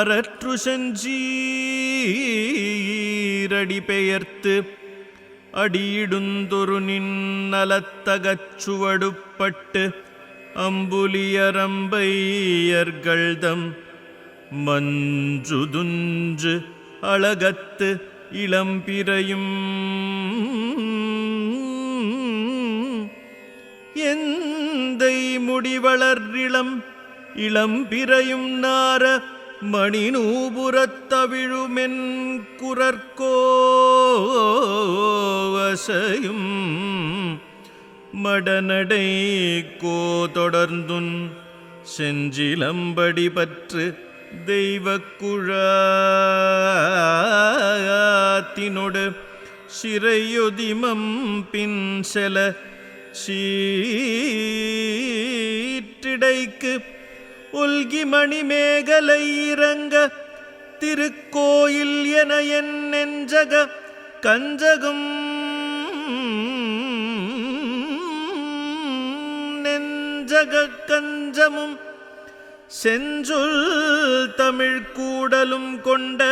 அறற்று செஞ்சீரடி பெயர்த்து அடியிடுந்தொரு நின்னலத்தகச்சுவடுப்பட்டு அம்புலியரம்பையர்கள்தம் மஞ்சுதுஞ்சு அழகத்து இளம்பிறையும். எந்தை முடிவளர் இளம் இளம்பிறையும் நார மணிநூபுரத்தவிழுமென் குரற்கோவசையும் மடநடை கோ தொடர்ந்துன் செஞ்சிலம்படி பற்று தெய்வக்குழாத்தினொடு சிறையொதிமம் பின் செல சீற்றிடைக்கு உல்கி மணிமேகலை இறங்க திருக்கோயில் என என் நெஞ்சக கஞ்சகம் நெஞ்சக கஞ்சமும் செஞ்சொல் தமிழ் கூடலும் கொண்ட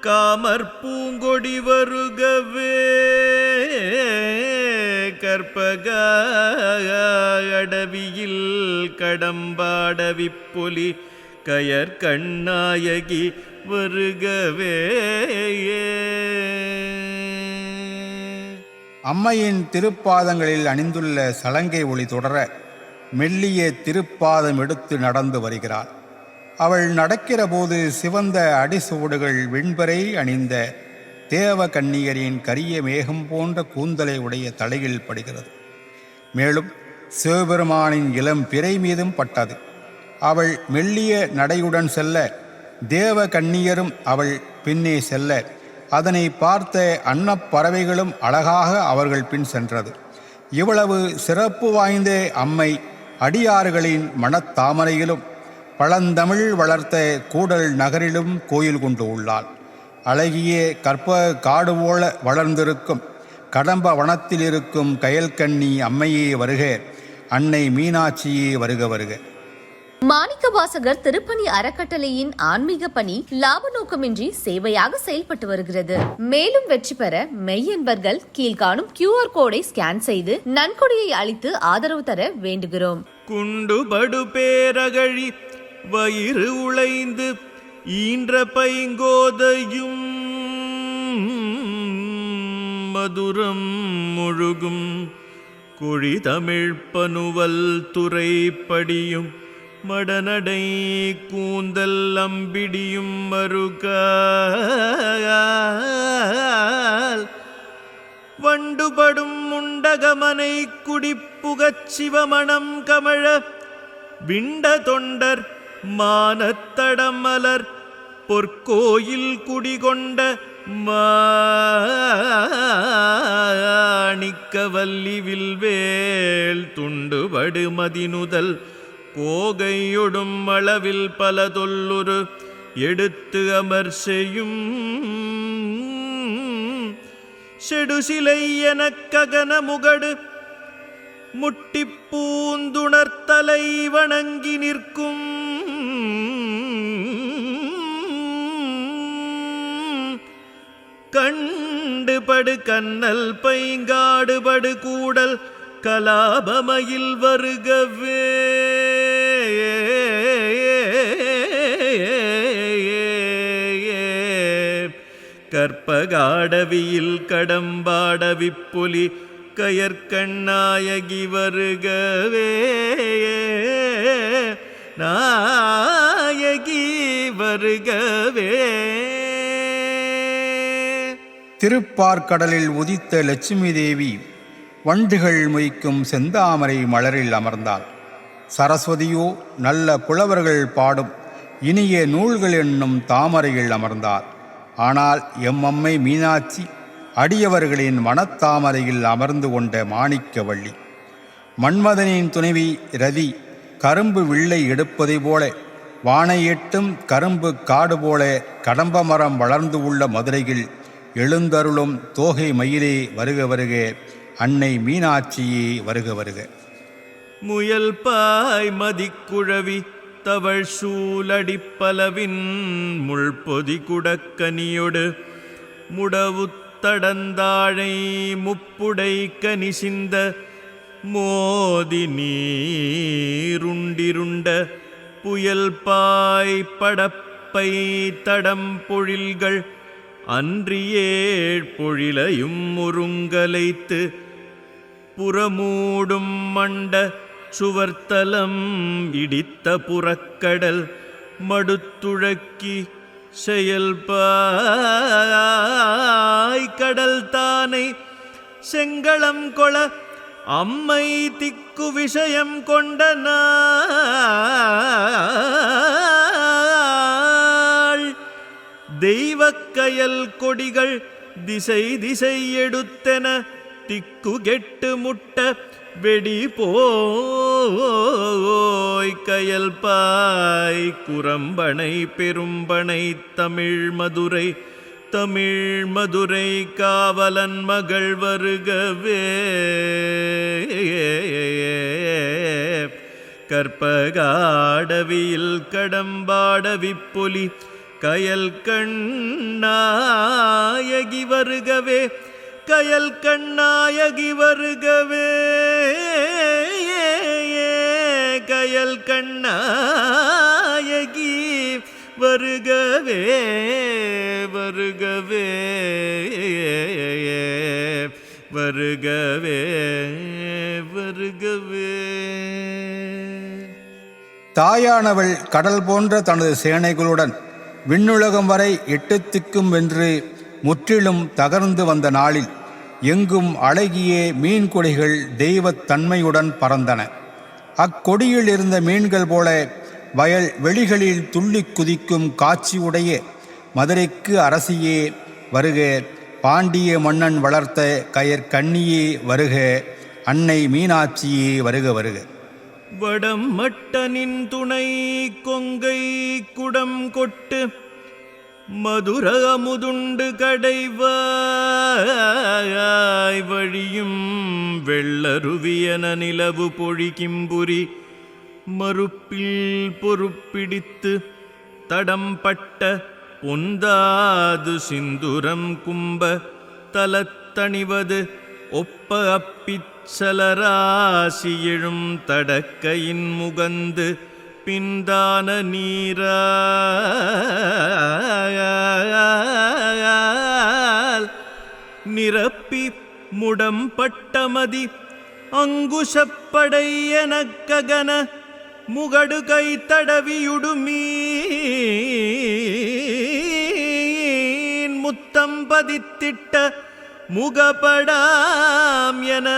காமற் பூங்கொடி வருகவே கற்பக அடவியில் கடம்பாடவிப்பொலி கயற் கண்ணாயகி வருகவே. அம்மையின் திருப்பாதங்களில் அணிந்துள்ள சலங்கை ஒளி தொடர மெல்லிய திருப்பாதம் எடுத்து நடந்து வருகிறார். அவள் நடக்கிற போது சிவந்த அடிசுவடுகள் வெண்பரை அணிந்த தேவ கன்னியரின் கரிய மேகம் போன்ற கூந்தலை உடைய தலையில் படுகிறது. மேலும் சிவபெருமானின் இளம் பிறை மீதும் பட்டது. அவள் மெல்லிய நடையுடன் செல்ல தேவ கன்னியரும் அவள் பின்னே செல்ல அதனை பார்த்த அன்னப்பறவைகளும் அழகாக அவர்கள் பின் சென்றது. இவ்வளவு சிறப்பு வாய்ந்த அம்மை அடியார்களின் மனத்தாமரையிலும் பழந்தமிழ் வளர்த்த கூடல் நகரிலும் கோயில் கொண்டு உள்ளாள் அழகிய கற்ப காடு போல வளர்ந்திருக்கும் கடம்ப வனத்தில் இருக்கும் கயல்கண்ணி அம்மையே வருக அன்னை மீனாட்சியே வருக வருக. மாணிக்கவாசகர் திருப்பணி அறக்கட்டளையின் ஆன்மீக பணி லாப நோக்கமின்றி சேவையாக செயல்பட்டு வருகிறது. மேலும் வெற்றி பெற மெய்யன்பர்கள் கீழ்காணும் கியூஆர் கோடை ஸ்கேன் செய்து நன்கொடையை அளித்து ஆதரவு தர வேண்டுகிறோம். குண்டுபடு பேரகழி வயிறு உழைந்து ஈன்ற பைங்கோதையும் மதுரம் முழுகும். குழி தமிழ் பனுவல் துறைப்படியும் மடநடை கூந்தல் அம்பிடியும் மறுகால். வண்டுபடும் முண்டகமனை குடிப்புகச் சிவமணம் கமழ விண்ட தொண்டர் மானத்தடமலர் பொற்கோயில் குடிகொண்ட மாணிக்கவல்லி வில்வேல் துண்டுபடு மதினுதல் கோகையொடும் அளவில் பல தொல்லுரு எடுத்து அமர் செய்யும் செடுசிலை எனக்ககன முகடு முட்டிப்பூந்துணர்த்தலை வணங்கி நிற்கும் கண்டுபடு கண்ணல் பைங்காடுபடு கூடல் கலாபமையில் வருகவே. கற்பகாடவியில் கடம்பாடவிப்புலி கயற்கண்ணாயகி வருகவே. நாயகி வருகவே. திருப்பார்க்கடலில் உதித்த லட்சுமி தேவி வண்டுகள் மொய்க்கும் செந்தாமரை மலரில் அமர்ந்தாள். சரஸ்வதியோ நல்ல புலவர்கள் பாடும் இனிய நூல்கள் என்னும் தாமரையில் அமர்ந்தார். ஆனால் எம்மம்மை மீனாட்சி அடியவர்களின் மனத்தாமரையில் அமர்ந்து கொண்ட மாணிக்கவள்ளி. மன்மதனின் துணைவி ரதி கரும்பு வில்லை எடுப்பதை போல வானை எட்டும் கரும்பு காடு போல கடம்ப மரம் வளர்ந்து உள்ள மதுரையில் எழுந்தருளும் தோகை மயிலே வருக வருக அன்னை மீனாட்சியே வருக வருக. முயல் பாய் மதிக்குழவி தவள் சூலடிப்பலவின் முள்பொதி குடக்கனியொடு முடவுத்தடந்தாழை முப்புடை கனி சிந்த மோதி நீருண்டிருண்ட புயல் பாய் படப்பை தடம் பொழில்கள் அன்றியேழ் பொழிலையும் ஒருங்கலைத்து புறமூடும் மண்ட சுவர்த்தலம் இடித்த புறக்கடல் மடுத்துழக்கி செயல்பாய் கடல் தானை செங்களம் கொள அம்மை திக்கு விஷயம் கொண்ட நாள் தெய்வக்கயல் கொடிகள் திசை திசை எடுத்தென திக்கு கெட்டு முட்ட வெடி போய் கயல் பாய் குரம்பனை பெரும்பனை தமிழ் மதுரை தமிழ் மதுரை காவலன் மகள் வருகவே. கற்பகாடவியில் கடம்பாடவிப்பொலி கயல் கண்ணாயகி வருகவே கயல் கண்ணாயகி வருகவே கயல் கண்ணாயகி வருகவே வருகவே வருகவே வருகவே. தாயானவள் கடல் போன்ற தனது சேனைகளுடன் விண்ணுலகம் வரை எட்டு திக்கும் வென்று முற்றிலும் தகர்ந்து வந்த நாளில் எங்கும் அழகிய மீன் கொடிகள் தெய்வத் தன்மையுடன் பறந்தன. அக்கொடியில் இருந்த மீன்கள் போல வயல் வெளிகளில் துள்ளி குதிக்கும் காட்சியுடைய மதுரைக்கு அரசியே வருக பாண்டிய மன்னன் வளர்த்த கயற்கண்ணியே வருக அன்னை மீனாட்சியே வருக வருக. வடம் மட்டனின் துணை கொங்கை குடம் கொட்டு மதுர அமுதுண்டு கடைவாய் வழியும் வெள்ளருவியன நிலவு பொழிகிம்புரி மறுப்பில் பொறுப்பிடித்து தடம்பட்ட பொந்தாது சிந்துரம் கும்ப தலத்தணிவது ஒப்ப அப்பித் எழும் தடக்கையின் முகந்து பிந்தான நீரால் நிரப்பி முடம்பட்டமதி அங்குஷப்படை எனக்ககன முகடு கை தடவியுடுமீன் முத்தம் பதித்திட்ட முகப்படாம் என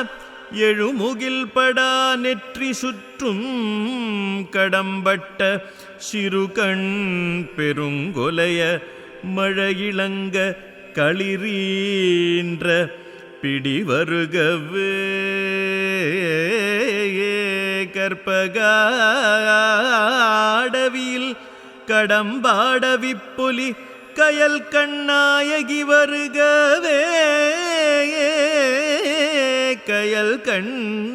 எழுமுகில் படா நெற்றி சுற்றும் கடம்பட்ட சிறுகண் பெருங்கொலைய மழையிளங்க களிரீன்ற பிடிவருகவே கற்பகாடவியில் கடம்பாடவிப்பொலி கயல் கண்ணாயகி வருகவே கயல் கண்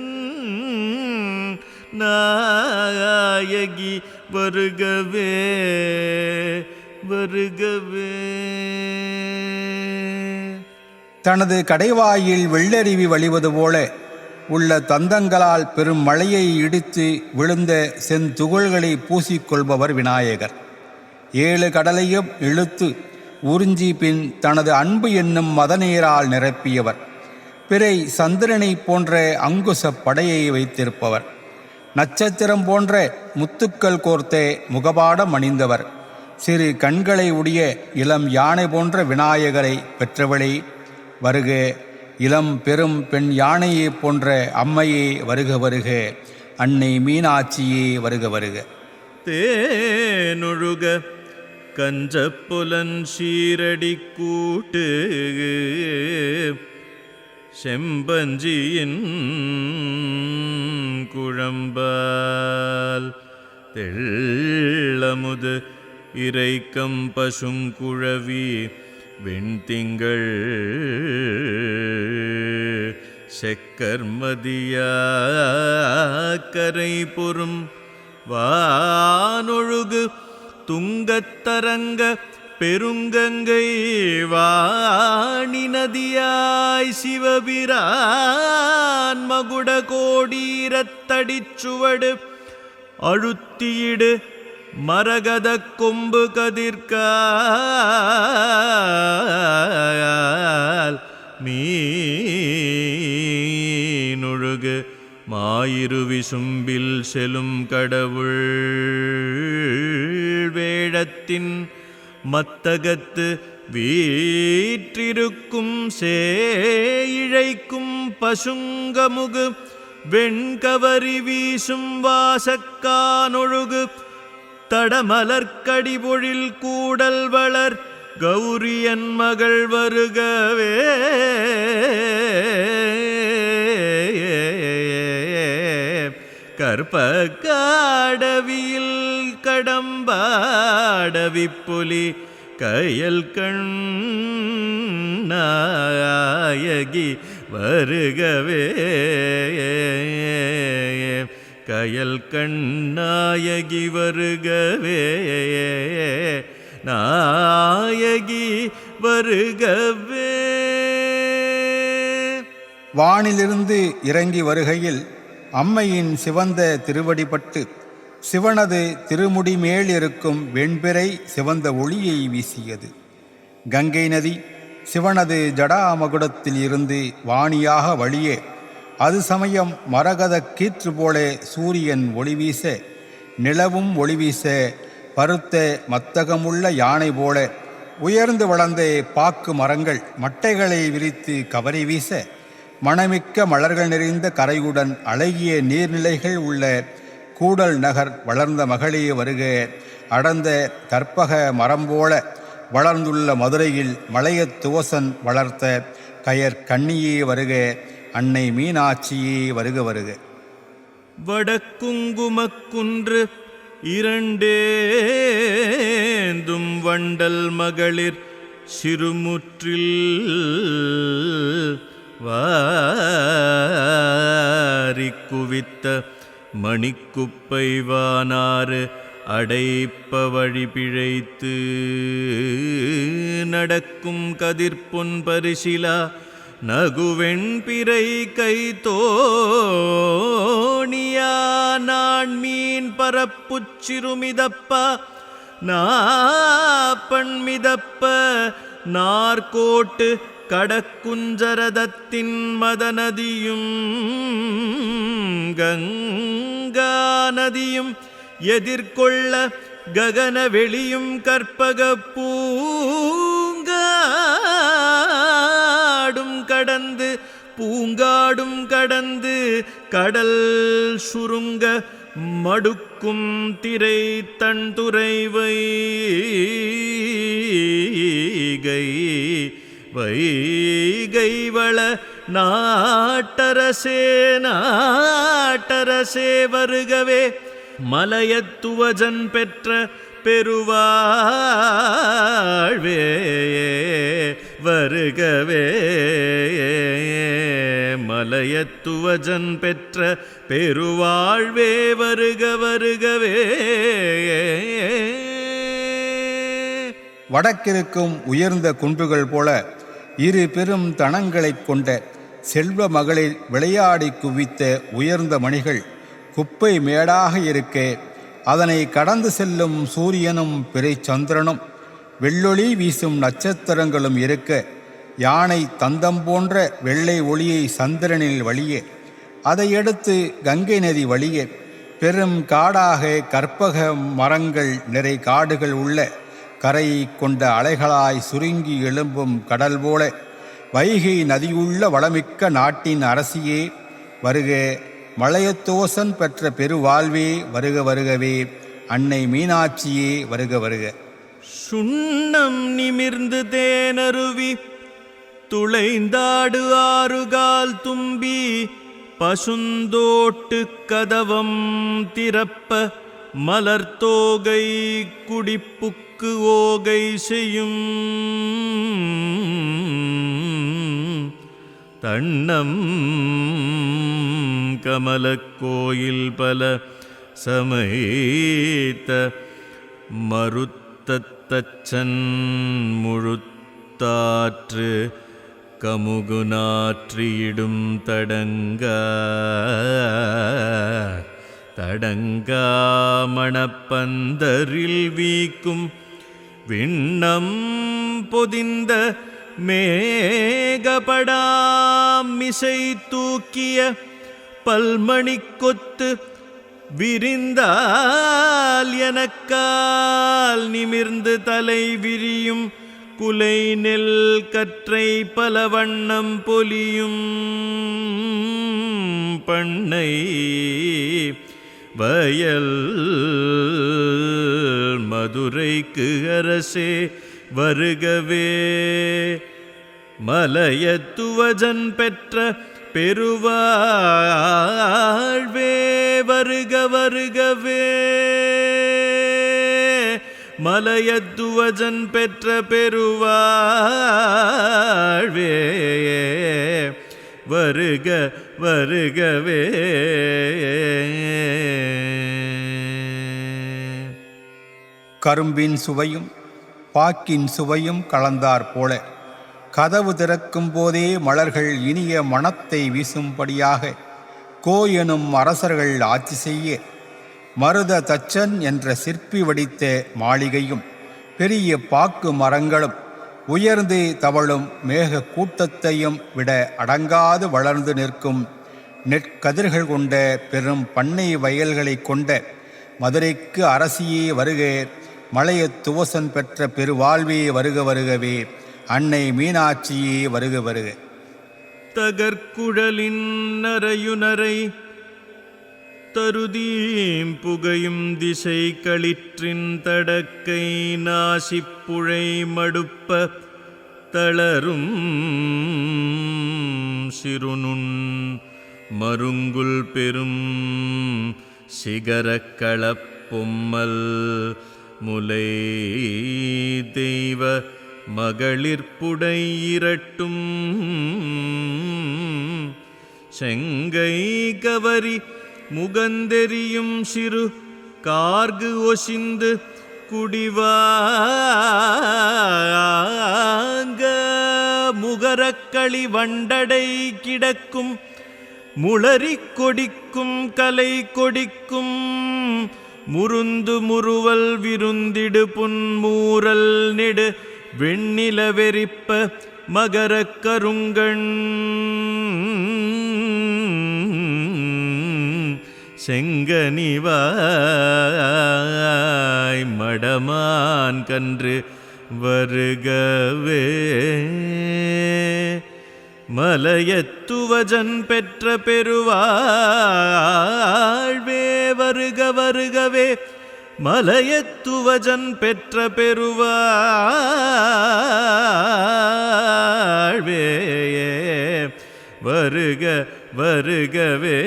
நாயகி வருகவே வருகவே. தனது கடைவாயில் வெள்ளருவி வழிவது போல உள்ள தந்தங்களால் பெரும் மழையை இடித்து விழுந்த செந்துகள்களை பூசிக்கொள்பவர் விநாயகர். ஏழு கடலையும் இழுத்து உறிஞ்சி பின் தனது அன்பு என்னும் மதநீரால் நிரப்பியவர். பிறை சந்திரனை போன்ற அங்குச படையை வைத்திருப்பவர். நட்சத்திரம் போன்ற முத்துக்கள் கோர்த்தே முகபாடம் அணிந்தவர். சிறு கண்களை உடைய இளம் யானை போன்ற விநாயகரை பெற்றவளே வருக. இளம் பெரும் பெண் யானையை போன்ற அம்மையே வருக வருக. அன்னை மீனாட்சியே வருக வருக. தேனொழுக கஞ்சப்புலன் சீரடி கூட்டு. செம்பஞ்சியின் குழம்பால் தெள்ளமுது இறைக்கம் பசும் குழவி வெண்திங்கள் செக்கர்மதியா பொறும் வானொழுகு துங்கத்தரங்க பெருங்கங்கை வாணி நதியாய் சிவபிரான் மகுட கோடீரத்தடிச்சுவடு அழுத்தியிடு மரகத கொம்பு கதிர்கால் மீனொழுகு. மாயிரு விசும்பில் செலும் கடவுள் வேடத்தின் மத்தகத்து வீற்றிருக்கும் சேழைக்கும் பசுங்கமுகு வெண்கவரி வீசும் வாசக்கானொழுகு தடமலர்க்கடி பொழில் கூடல் வளர் கௌரியன் மகள் வருகவே. கற்பகாடவியில் கடம்பாடவி புலி கயல் கண்ணாயகி வருகவே. கயல் கண்ணாயகி வருகவே. நாயகி வருகவே. வானிலிருந்து இறங்கி வருகையில் அம்மையின் சிவந்த திருவடிபட்டு சிவனது திருமுடி மேல் இருக்கும் வெண்பிறை சிவந்த ஒளியை வீசியது. கங்கை நதி சிவனது ஜடாமகுடத்தில் இருந்து வாணியாக வழியே அது சமயம் மரகத கீற்று போலே சூரியன் ஒளி வீச நிலவும் ஒளி வீச பருத்த மத்தகமுள்ள யானை போல உயர்ந்து வளர்ந்த பாக்கு மரங்கள் மட்டைகளை விரித்து கவரி வீச மணமிக்க மலர்கள் நிறைந்த கரையுடன் அழகிய நீர்நிலைகள் உள்ள கூடல் நகர் வளர்ந்த மகளே வருக. அடர்ந்த கற்பக மரம்போல வளர்ந்துள்ள மதுரையில் மலைய துவசன் வளர்த்த கயர் கண்ணியே வருக. அன்னை மீனாட்சியே வருக வருக. வடக்குங்குமக்குன்று இரண்டேந்தும் வண்டல் மகளிர் சிறுமுற்றில் வாரிக்குவித்த மணிக்குப்பை வானாறு அடைப்ப வழி பிழைத்து நடக்கும் கதிர்பொன் பரிசிலா நகுவெண் பிறை கை தோணியா நான் மீன் பரப்புச் சிறுமிதப்பா நாப்பண்மிதப்ப நார்கோட்டு கடக்குஞ்சரதத்தின் மதநதியும் கங்கா நதியும் எதிர்கொள்ள ககன வெளியும் கற்பக பூங்காடும் கடந்து பூங்காடும் கடந்து கடல் சுருங்க மடுக்கும் திரை தன்துறை கை வைகைவள நாட்டரசே நாட்டரசே வருகவே மலையத்துவஜன் பெற்ற பெருவாழ்வே வருகவே மலையத்துவஜன் பெற்ற பெருவாழ்வே வருக வருகவே. வடக்கிருக்கும் உயர்ந்த குன்றுகள் போல இரு பெரும் தனங்களைக் கொண்ட செல்வ மகளிர் விளையாடி குவித்த உயர்ந்த மணிகள் குப்பை மேடாக இருக்க அதனை கடந்து செல்லும் சூரியனும் பிறை சந்திரனும் வெள்ளொளி வீசும் நட்சத்திரங்களும் இருக்க யானை தந்தம் போன்ற வெள்ளை ஒளியை சந்திரனில் வழியே அதையடுத்து கங்கை நதி வழியே பெரும் காடாக கற்பக மரங்கள் நிறை காடுகள் உள்ள கரையை கொண்ட அலைகளாய் சுருங்கி எழும்பும் கடல் போல வைகை நதியுள்ள வளமிக்க நாட்டின் அரசியே வருக மலையத்தோசன் பெற்ற பெருவாழ்வே வருக வருகவே. அன்னை மீனாட்சியே வருக வருக. சுண்ணம் நிமிர்ந்து தேனருவி துளைந்தாடு ஆறுகால் தும்பி பசுந்தோட்டு கதவம் திறப்ப மலர்த்தோகை குடிப்புக்கு ஓகை செய்யும். தண்ணம் கமலக்கோயில் பல சமைத்த மறுத்தச்சன் முழுத்தாற்று கமுகுநாற்றியிடும் தடங்க தடங்காமணப்பந்தரில் வீக்கும் விண்ணம் பொதிந்த மேகபடாம் மிசை தூக்கிய பல்மணி கொத்து விரிந்தால் எனக்கால் நிமிர்ந்து தலை விரியும் குலை நெல் கற்றை பல வண்ணம் பொலியும் பண்ணை வயல் மதுரைக்கு அரசே வருகவே. மலையத்துவஜன் பெற்ற பெருவாழ்வே வருக வருகவே. மலையத்துவஜன் பெற்ற பெருவாழ்வே வருக வருகவே. கரும்பின் சுவையும் பாக்கின் சுவையும் கலந்தாற் போல கதவு திறக்கும் போதே மலர்கள் இனிய மனத்தை வீசும்படியாக கோ எனும் அரசர்கள் ஆட்சி செய்ய மருத தச்சன் என்ற சிற்பி வடித்த மாளிகையும் பெரிய பாக்கு மரங்களும் உயர்ந்து தவழும் மேக கூட்டத்தையும் விட அடங்காது வளர்ந்து நிற்கும் நெற்கதிர்கள் கொண்ட பெரும் பண்ணை வயல்களைக் கொண்ட மதுரைக்கு அரசியே வருக மலைய துவசன் பெற்ற பெருவாழ்வே வருக வருகவே அன்னை மீனாட்சியே வருக வருக. தகர்குழலின் நரையுனரை தருதீம் புகையும் திசை களிற்றின் தடக்கை நாசிப்புழை மடுப்ப தளரும் சிறுநுண் மருங்குல் பெரும் சிகரக்களப் பொம்மல் முலை தெய்வ மகளிர்ப்புடை இரட்டும் செங்கை கவரி முகந்தெறியும் சிறு கார்கு ஒசிந்து குடிவாங்க. முகரக்களி வண்டடை கிடக்கும் முளறி கொடிக்கும் கலை கொடிக்கும் முருந்து முறுவல் விருந்திடு புன்மூரல் நெடு வெண்ணில வெறிப்ப மகரக் கருங்கண். செங்கனிவாய் மடமான் கன்று வருகவே. மலையத்துவஜன் பெற்ற பெருவாழ்வே வருக வருகவே. மலையத்துவஜன் பெற்ற பெருவாழ்வே வருக வருகவே.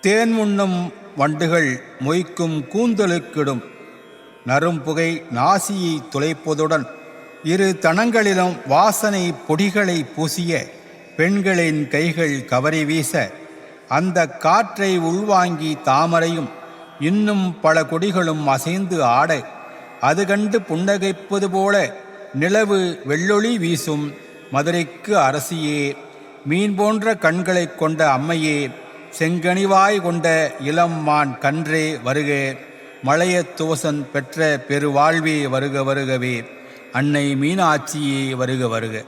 தேன் உண்ணும் வண்டுகள் மொய்க்கும் கூந்தலுக்கிடும். நரும்புகை நாசியை துளைப்பதுடன் இரு தனங்களிலும் வாசனை பொடிகளை பூசிய பெண்களின் கைகள் கவரி வீச அந்த காற்றை உள்வாங்கி தாமரையும் இன்னும் பல கொடிகளும் அசைந்து ஆட அது கண்டு புன்னகைப்பது போல நிலவு வெள்ளொளி வீசும் மதுரைக்கு அரசியே. மீன் போன்ற கண்களைக் கொண்ட அம்மையே செங்கனிவாய் கொண்ட இளம் மான் கன்றே வருக மலைய துவசன் பெற்ற பெருவாழ்வே வருக வருகவே அன்னை மீனாட்சியே வருக வருக.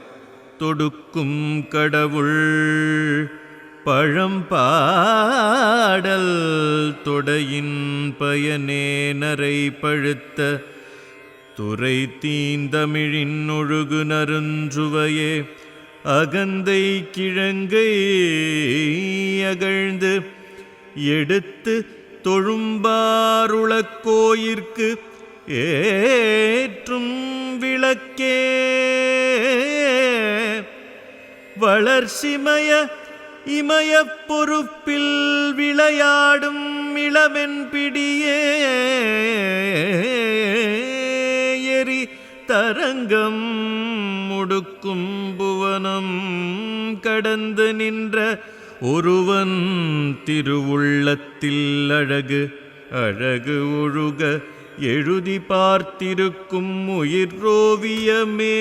தொடுக்கும் கடவுள் பழம்பாடல் தொடையின் பயனே நரை பழுத்த துறை தீந்தமிழின் ஒழுகு நருஞ்சுவையே அகந்தை கிழங்கை அகழ்ந்து எடுத்து தொழும்பாருளக் கோயிற்கு ஏற்றும் விளக்கே. வளர்ச்சிமய இமயப் பொறுப்பில் விளையாடும் இளவென் பிடியே தரங்கம் முடுக்கும் புவனம் கடந்து நின்ற ஒருவன் திருவுள்ளத்தில் அழகு அழகு ஒழுக எழுதி பார்த்திருக்கும் உயிரோவியமே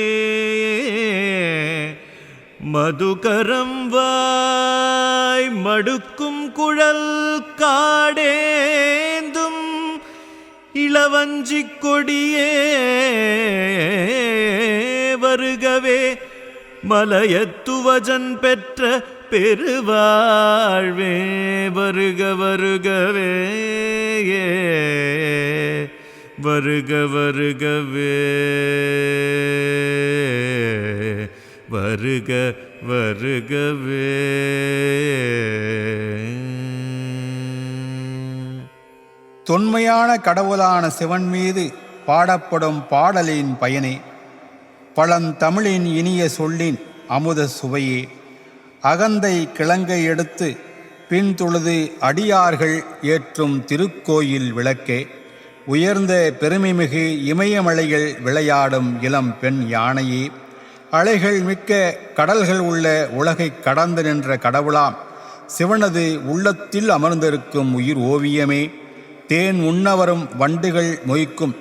மதுகரம் வாய் மடுக்கும் குழல் காடேந்தும் இளவஞ்சி கொடியே வருகவே மலையத்துவஜன் பெற்ற பெருவாழ்வே வருக வருகவே வருக வருகவே வருக வருகவே. தொன்மையான கடவுளான சிவன் மீது பாடப்படும் பாடலின் பயனே. பழந்தமிழின் இனிய சொல்லின் அமுத சுவையே. அகந்தை கிழங்கை எடுத்து பின்தொழுது அடியார்கள் ஏற்றும் திருக்கோயில் விளக்கே. உயர்ந்த பெருமைமிகு இமயமலையில் விளையாடும் இளம் பெண் யானையே. அலைகள் மிக்க கடல்கள் உள்ள உலகை கடந்து நின்ற கடவுளாம் சிவனது உள்ளத்தில் அமர்ந்திருக்கும் உயிர் ஓவியமே. தேன் உண்ணவரும் வண்டுகள் மொய்க்கும்.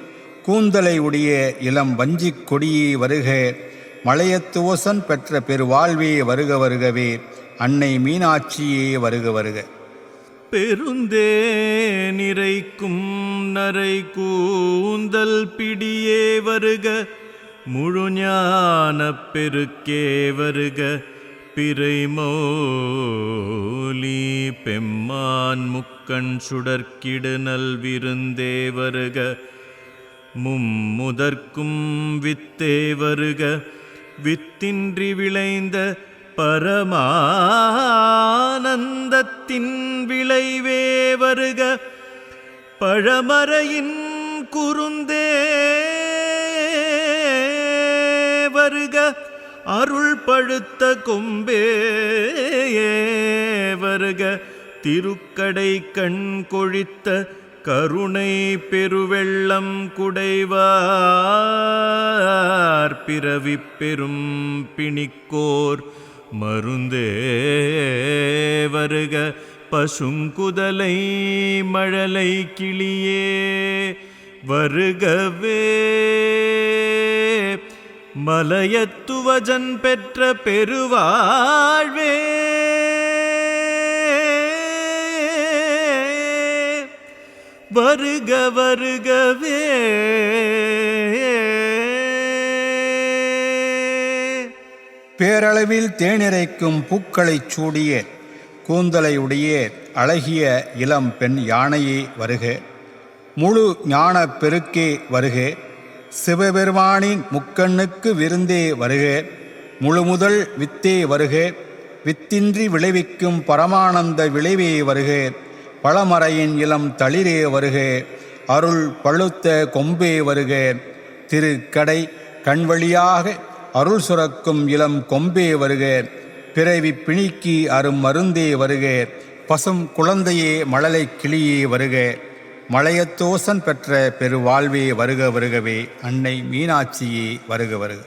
கூந்தலை உடைய இளம் வஞ்சிக் கொடியே வருக. மலையத்துவசன் பெற்ற பெருவாழ்வே வருக வருகவே. அன்னை மீனாட்சியே வருக வருக. பெருந்தே நிறைக்கும் நரை கூந்தல் பிடியே வருக. முழுஞான பெருக்கே வருக. பிறைமோலி பெம்மான் முக்கண் சுடர்க்கிடு நல்விருந்தே வருக மும்முதற்கும் வித்தே வருக வித்தின்றி விளைந்த பரமானந்தத்தின் விளைவே வருக பழமறையின் குறுந்தே வருக அருள் பழுத்த கொம்பே வருக திருக்கடை கண் கொழித்த கருணை பெருவெள்ளம் குடைவார். பிறவி பெரும் பிணிக்கோர் மருந்தே வருக பசுங்குதலை மழலை கிளியே வருகவே மலையத்துவஜன் பெற்ற பெருவாழ்வே. வருக வருகவே. பேரளவில் தேனிறைக்கும் பூக்களைச் சூடிய கூந்தலையுடைய அழகிய இளம் பெண் யானையே வருக. முழு ஞான பெருக்கே வருக. சிவபெருமானின் முக்கண்ணுக்கு விருந்தே வருக முழுமுதல் வித்தே வருக வித்தின்றி விளைவிக்கும் பரமானந்த விளைவே வருக பழமறையின் இளம் தளிரே வருக அருள் பழுத்த கொம்பே வருக திருக்கடை கண்வழியாக அருள் சுரக்கும் இளம் கொம்பே வருக பிறவி பிணிக்கு அரும் மருந்தே வருக பசும் குழந்தையே மழலை கிளியே வருக. மலையத்தோசன் பெற்ற பெருவாழ்வே வருக வருகவே அன்னை மீனாட்சியே வருக வருக.